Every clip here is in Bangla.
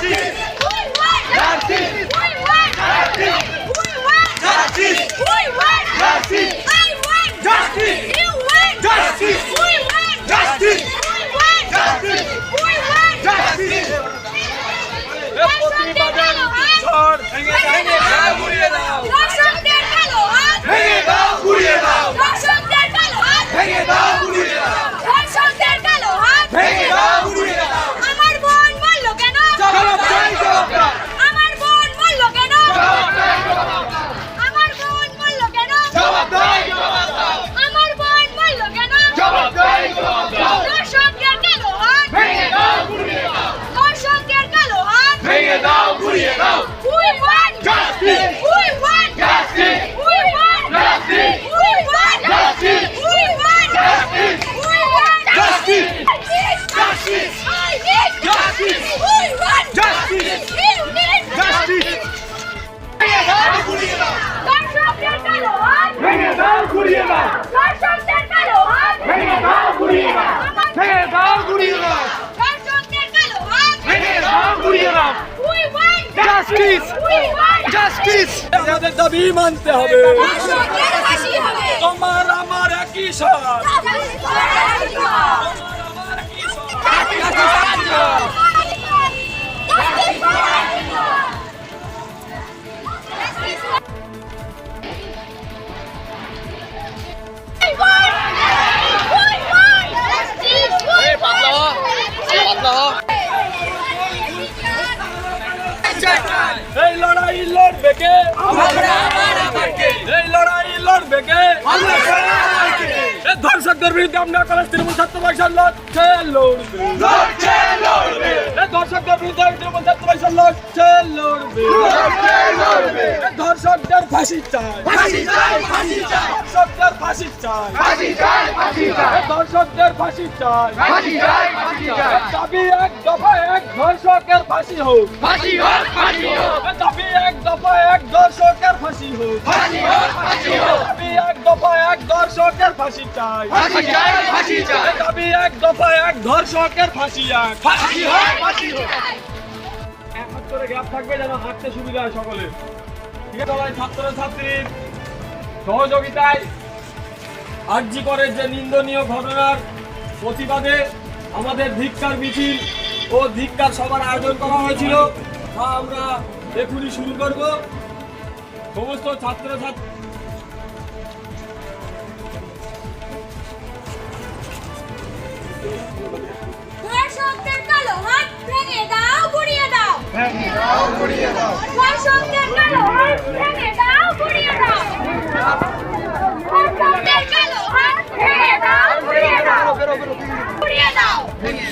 谢。Won! জাস্টিস আমাদের দাবি মানতে হবে। তোমার আমার একই সার এই লড়াই লড়বে কে? এই লড়াই লড়বে কে? এই ধর্ষকদের বিরুদ্ধে আমরা কলেজ তৃণমূল ছাত্র পরিষদ লড়ছে লড়বে। লড়ছে লড়বে। ধর্ষকদের বিরুদ্ধে তৃণমূল ছাত্র পরিষদ লড়ছে লড়বে। লড়ছে লড়বে। ধর্ষকদের ফাঁসি চাই। ফাঁসি চাই ফাঁসি চাই। ধর্ষকদের ফাঁসি চাই। ফাঁসি চাই ফাঁসি চাই। এই ধর্ষকদের ফাঁসি চাই। ফাঁসি চাই ফাঁসি চাই। দাবি এক দফা এক ধর্ষকের ফাঁসি হোক। ফাঁসি হোক ফাঁসি হোক। দাবি এক দফা এক ধর্ষকের ফাঁসি হোক। ফাঁসি হোক ফাঁসি হোক। দাবি এক দফা এক ধর্ষকের ফাঁসি চাই। ফাঁসি চাই ফাঁসি চাই। দাবি এক দফা এক ধর্ষকের ফাঁসি এক। ফাঁসি হোক ফাঁসি হোক এক হাত করে গ্যাপ থাকবে যেন হাঁটতে সুবিধা হয় সকলে। ঠিক আছে সবাই ছাত্র ছাত্রীর সহযোগিতায় আর্জি করে যে নিন্দনীয় ঘটনার প্রতিবাদে আমাদের ধিক্কার মিছিল ও ধিক্কার সবার আয়োজন করা হয়েছিল তা আমরা এখনই শুরু করব। সমস্ত ছাত্র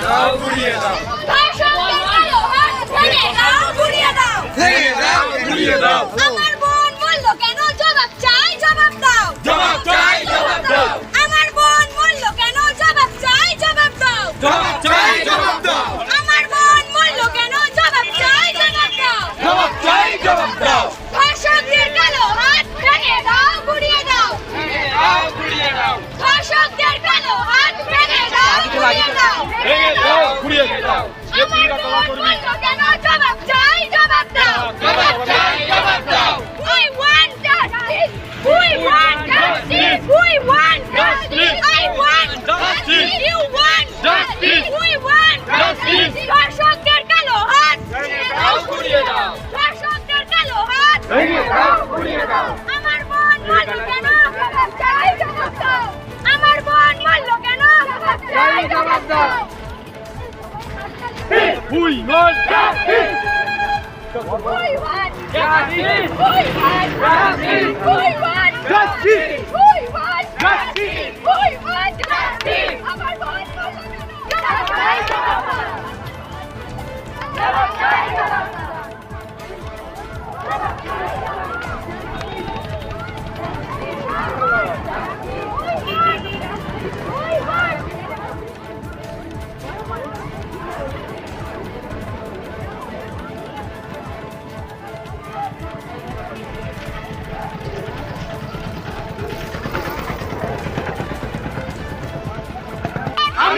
দাও ভেঙে দাও গুড়িয়ে দাও। 会员加 và ra đi, vui và ra đi, 加薪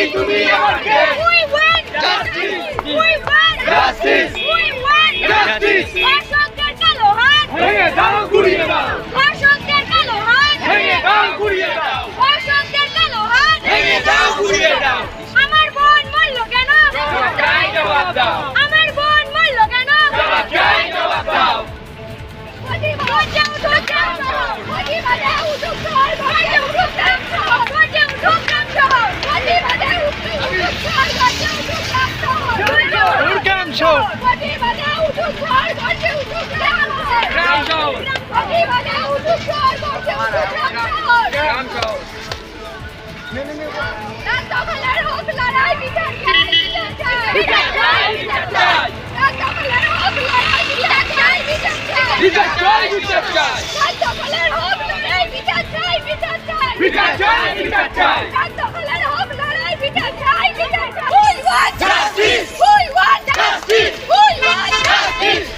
তুমি তুমি আমার কে we want justice we want justice we want justice অশোকদের কালো হাত! ভেঙে দাও গুড়িয়ে দাও অশোকদের কালো হাত! ভেঙে দাও গুড়িয়ে বিচার চাই বিচার চাই কাঁচাপালের হোক লড়াই বিচার চাই বিচার চাই বিচার চাই বিচার চাই কাঁচাপালের হোক লড়াই বিচার চাই বিচার চাই we want justice we want justice Peace.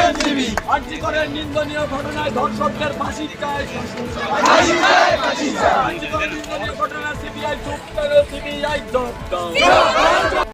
আইনজীবী আর্জি করে নিন্দনীয় ঘটনায় ধর্ষকদের ফাঁসি চায় ফাঁসি চায় ফাঁসি চায় আর্জি করে নিন্দনীয় ঘটনায় সিবিআই চুপ করে, সিবিআই জব্দ